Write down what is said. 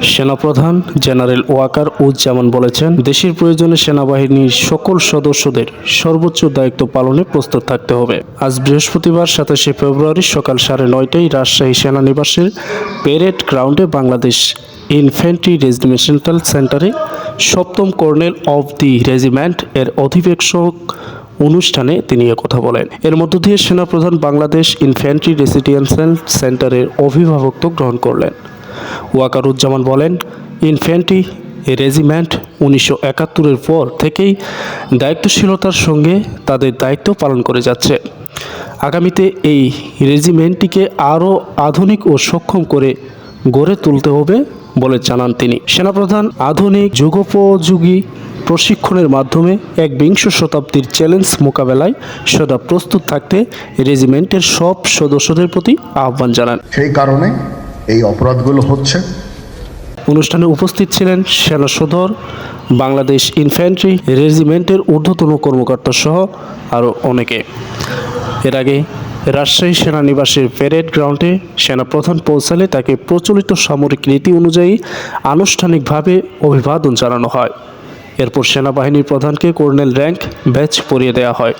সেনাপ্রধান জেনারেল ওয়াকার উজ্জামান বলেছেন, দেশের প্রয়োজনে সেনাবাহিনীর সকল সদস্যদের সর্বোচ্চ দায়িত্ব পালনে প্রস্তুত থাকতে হবে। আজ বৃহস্পতিবার সাতাশে ফেব্রুয়ারি সকাল সাড়ে নয়টায় রাজশাহী সেনানিবাসের প্যারেড গ্রাউন্ডে বাংলাদেশ ইনফ্যান্ট্রি রেজিমেন্টাল সেন্টারে সপ্তম কর্নেল অব দি রেজিমেন্ট এর অধিবেশক অনুষ্ঠানে তিনি কথা বলেন। এর মধ্য দিয়ে সেনাপ্রধান বাংলাদেশ ইনফ্যান্ট্রি রেসিডেন্সিয়াল সেন্টারের অভিভাবকত্ব গ্রহণ করলেন। ওয়াকারুজ্জামান বলেন ইনফ্যান্ট্রি রেজিমেন্ট উনিশশো একাত্তরের পর থেকেই দায়িত্বশীলতার সঙ্গে তাদের দায়িত্ব পালন করে যাচ্ছে। আগামীতে এই রেজিমেন্টটিকে আরও আধুনিক ও সক্ষম করে গড়ে তুলতে হবে বলে জানান তিনি। সেনাপ্রধান আধুনিক যুগোপযোগী প্রশিক্ষণের মাধ্যমে এক বিংশ শতাব্দীর চ্যালেঞ্জ মোকাবেলায় সদা প্রস্তুত থাকতে রেজিমেন্টের সব সদস্যদের প্রতি আহ্বান জানান। সেই কারণে এই অপরাধগুলো হচ্ছে। অনুষ্ঠানে উপস্থিত ছিলেন সেনা সদর, বাংলাদেশ ইনফ্যান্ট্রি রেজিমেন্টের ঊর্ধ্বতন কর্মকর্তা সহ আরও অনেকে। এর আগে রাজশাহী সেনানিবাসের প্যারেড গ্রাউন্ডে সেনাপ্রধান পৌঁছালে তাকে প্রচলিত সামরিক রীতি অনুযায়ী আনুষ্ঠানিকভাবে অভিবাদন জানানো হয়। এরপর সেনাবাহিনীর প্রধানকে কর্নেল র্যাঙ্ক ব্যাচ পরিয়ে দেওয়া হয়।